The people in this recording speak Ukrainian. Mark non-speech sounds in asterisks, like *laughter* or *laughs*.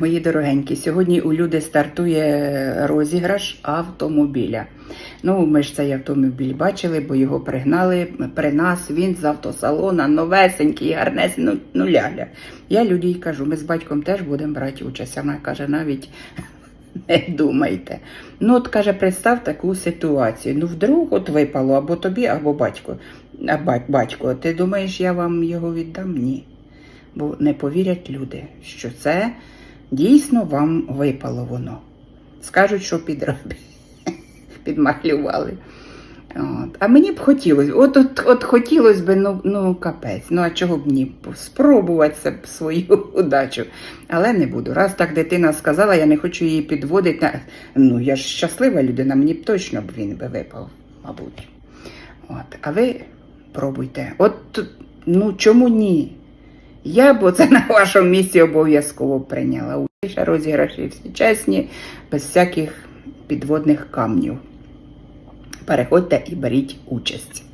Мої дорогенькі, сьогодні у люди стартує розіграш автомобіля. Ну, ми ж цей автомобіль бачили, бо його пригнали при нас. Він з автосалона, новесенький, гарнесенький, ну, ну ляля. Я людям кажу, ми з батьком теж будемо брати участь. Вона каже, навіть *laughs* не думайте. Ну, от каже, представ таку ситуацію. Ну, вдруг от випало або тобі, або батько. А бать- батько, ти думаєш, я вам його віддам? Ні. Бо не повірять люди, що це дійсно вам випало воно. Скажуть, що підробили, *laughs* підмахлювали. От. А мені б хотілося, от, от, от хотілося б, ну, ну капець. Ну а чого б ні? Спробувати свою *laughs* удачу. Але не буду. Раз так дитина сказала, я не хочу її підводити. Ну, я ж щаслива людина, мені б точно б він би випав, мабуть. От. А ви пробуйте. От ну чому ні? Я б це *laughs* на вашому місці обов'язково прийняла. Ще розіграші всі чесні, без всяких підводних камнів. Переходьте і беріть участь.